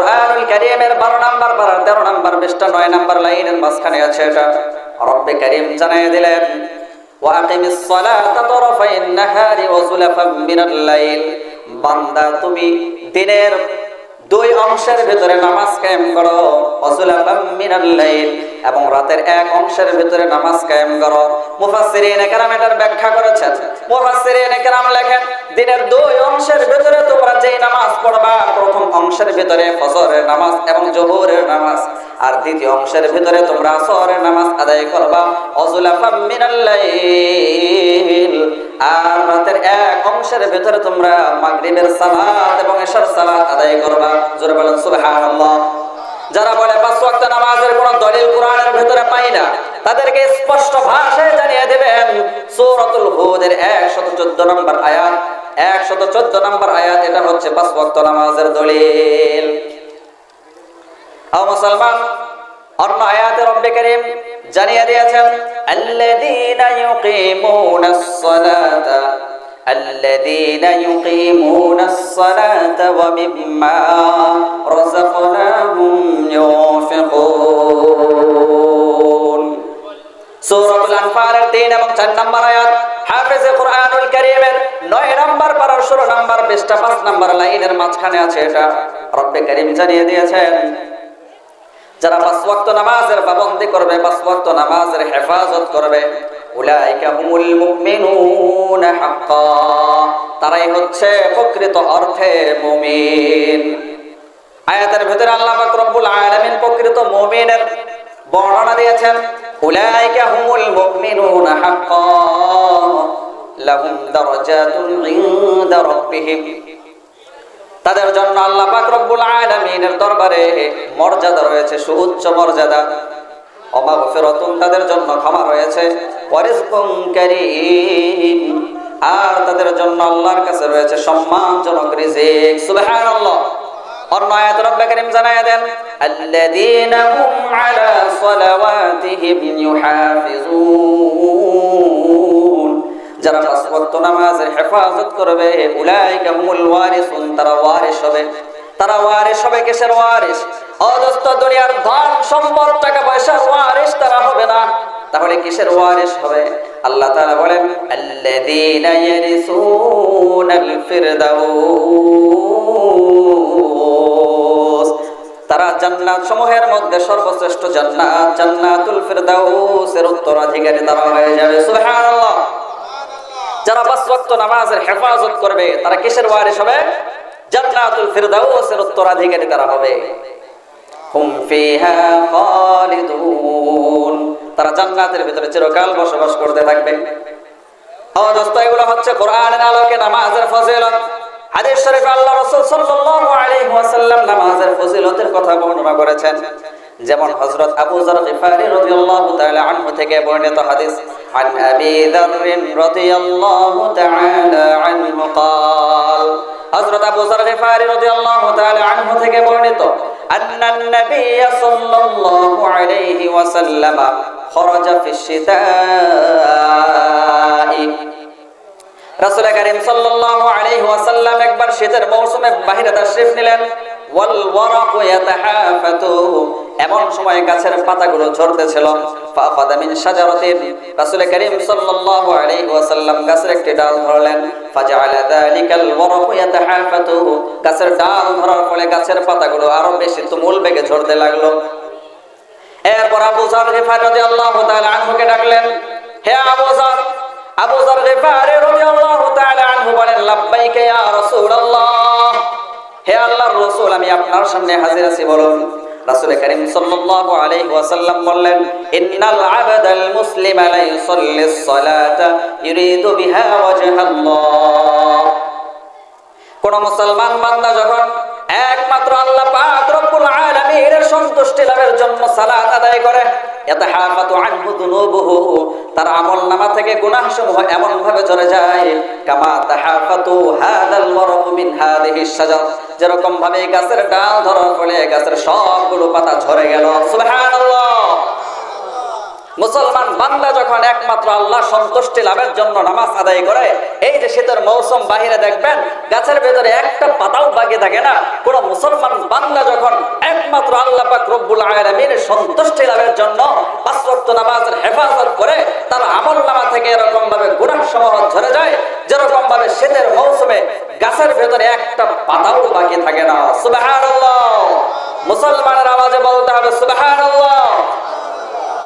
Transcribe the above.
কোরআনুল কারীমের 12 নম্বর পারা 13 নম্বর পৃষ্ঠা 9 নম্বর লাইনের মাঝখানে আছে এটা। রব্বে কারীম জানিয়ে দিলেন ওয়াকিমিস সালাতা তরফাইন নাহারি ওয়া যুলাফাম মিনাল লাইল। বান্দা, তুমি দিনের দুই অংশের ভিতরে নামাজ কায়েম করো। এবং রাতের এক অংশের ভিতরে নামাজ কায়েম করো। মুফাসসিরিন কেরাম এটার ব্যাখ্যা করেছেন। মুফাসসিরিন কেরাম লেখেন, দিনের দুই অংশের ভিতরে তোমরা যেই নামাজ পড়বা, প্রথম অংশের ভিতরে ফজরের নামাজ এবং জোহরের নামাজ। আর দ্বিতীয় অংশের ভিতরে তোমরা আসরের নামাজ আদায় করবা। অজুলাফাম মিনাল লাইল। আর রাতের এক অংশের ভিতরে তোমরা মাগরিবের সালাত এবং এশার সালাত আদায় করবা। জোরে বলেন, সুবহানাল্লাহ। যারা বলে, পাঁচ ওয়াক্ত নামাজের কোন দলিল কোরআনের ভিতরে পাই না, তাদেরকে স্পষ্ট ভাষায় জানিয়ে দেবেন, সূরাতুল হুদের 114 নম্বর আয়াত। 114 নম্বর আয়াত, এটা হচ্ছে পাঁচ ওয়াক্ত নামাজের দলিল। আও মুসলমান, অন্য আয়াতে রব্বে করিম জানিয়ে দিয়েছেন, আল্লাযীনা ইউকিমুনাস সালাতা الذين يقيمون الصلاة ومما رزقناهم ينفقون সূরাতুল আনফালের 3 এবং 4 নম্বর আয়াত হাফেজে কোরআনুল কারীমের 9 নম্বর পারা 16 নম্বর পৃষ্ঠা 5 নম্বর লাইনের মাঝখানে আছে এটা রব্বে করিম জানিয়ে দিয়েছেন যারা পাঁচ ওয়াক্ত নামাজের পাবন্দি করবে পাঁচ ওয়াক্ত নামাজের হেফাজত করবে উলাইকা হুমুল মুমিনুন হাক্কা। তারাই হচ্ছে প্রকৃত অর্থে মুমিন। আয়াতের ভিতরে আল্লাহ পাক রব্বুল আলামিন প্রকৃত মুমিনের বর্ণনা দিয়েছেন, উলাইকা হুমুল মুমিনুন হাক্কা। লাহুম দারাজাতুন ইনদা রাব্বিহিম। তাদের জন্য আল্লাহ পাক রব্বুল আলামিনের দরবারে মর্যাদা রয়েছে, সুউচ্চ মর্যাদা। অমাগফিরাতুন তাদের জন্য ক্ষমা রয়েছে। আর তাদের জন্য আল্লাহর কাছে রয়েছে সম্মানজনক রিজিক। সুবহানাল্লাহ। অন্য আয়াত রব্বে কারীম জানায় দেন, আল্লাযীনা হুম আলা ইউহাফিজুন। যারা পাঁচ ওয়াক্ত নামাজের হেফাজত করবে, উলাইকা হুমুল ওয়ারিসুন, তারা ওয়ারিস হবে। তারা ওয়ারিস হবে কিসের ওয়ারিস? অদস্ত দুনিয়ার ধন সম্পদ, টাকা পয়সার ওয়ারিস, তারা হবে না। তাহলে কিসের ওয়ারিস হবে? আল্লাহ তাআলা বলেন, আল্লাযীনা ইয়ারিসুনাল ফিরদাউস। তারা জান্নাত সমূহের মধ্যে সর্বশ্রেষ্ঠ জান্নাত, জান্নাতুল ফিরদাউসের উত্তরাধিকারী তারা হয়ে যাবে। সুবহানাল্লাহ। যারা পাঁচ ওয়াক্ত নামাজের হেফাজত করবে, তারা কিসের ওয়ারিস হবে? জান্নাতুল ফিরদাউসের উত্তরাধিকারী তারা হবে। হুম ফিহা খালিদুন। তারা জান্নাতের ভিতরে চিরকাল বসবাস করতে থাকবে ও দোস্ত এগুলো হচ্ছে কোরআনের আলোকে নামাজের ফজিলত হাদিস শরীফ আল্লাহ রাসূল সাল্লাল্লাহু আলাইহি ওয়াসাল্লাম নামাজের ফজিলতের কথা বর্ণনা করেছেন যেমন হযরত আবু যর গিফারি রাদিয়াল্লাহু তাআলা আনহু থেকে বর্ণিত হাদিস عن أبي ذر رضي الله تعالى عنه قال হযরত আবু যর গিফারি রাদিয়াল্লাহু তাআলা আনহু থেকে বর্ণিত أن النبي صلى الله عليه وسلم خرج في الشتاء রাসূল করিম সাল্লাল্লাহু আলাইহি ওয়াসাল্লাম একবার শীতের মৌসুমে বাহিরে তাশরিফ নিলেন ওয়াল ওয়ারাকু ইয়াতাহাফাতু এমন সময় গাছের পাতাগুলো ঝরতেছিল রাসূল সাল্লাল্লাহু আলাইহি ওয়াসাল্লাম গাছের একটি ডাল ধরলেন। ফাজআলা যালিকাল ওয়ারাকু ইয়াতাহাফাতু। গাছের ডাল ধরার ফলে গাছের পাতাগুলো আরও বেশি তুমুল বেগে ঝরতে লাগল। এরপর আবু যর গিফার রাদিয়াল্লাহু তাআলা আনহুকে ডাকলেন, হে আবু যর আবু যর গিফারি রাদিয়াল্লাহু তাআলা আনহু বলেন, লাব্বাইকা ইয়া রাসূলুল্লাহ। হে আল্লাহর রাসূল, আমি আপনার সামনে হাজির আছি, বলুন। রাসূল করিম সাল্লাল্লাহু আলাইহি ওয়াসাল্লাম বললেন, ইন্নাল মুসলিম লা ইউসাল্লি সালাতা ইউরিদু বিহা ওয়াজহাল্লাহ। কোন মুসলমান বান্দা যখন একমাত্র আল্লাহ পাক রব্বুল আলামিনের সন্তুষ্টি লাভের জন্য সালাত আদায় করে এমন ভাবে ঝরে যায় যেরকম ভাবে গাছের ডাল ধরার ফলে গাছের সবগুলো পাতা ঝরে গেল। মুসলমান বান্দা যখন একমাত্র আল্লাহ সন্তুষ্টি লাভের জন্য নামাজ আদায় করে, এই যে শীতের মৌসুম বাহিরে দেখবেন, গাছের ভেতরে একটা পাতাও বাকি থাকে না। কোন মুসলমান বান্দা যখন একমাত্র আল্লাহ পাক রব্বুল সন্তুষ্টি লাভের জন্য পাঁচরক্ত নামাজের হেফাজত করে তার আমল নামা থেকে এরকম ভাবে গুনাহ সমূহ ঝরে যায় যেরকম ভাবে শীতের মৌসুমে গাছের ভেতরে একটা পাতাও বাকি থাকে না। সুবাহ মুসলমানের আওয়াজে বলতে হবে, সুবহানাল্লাহ!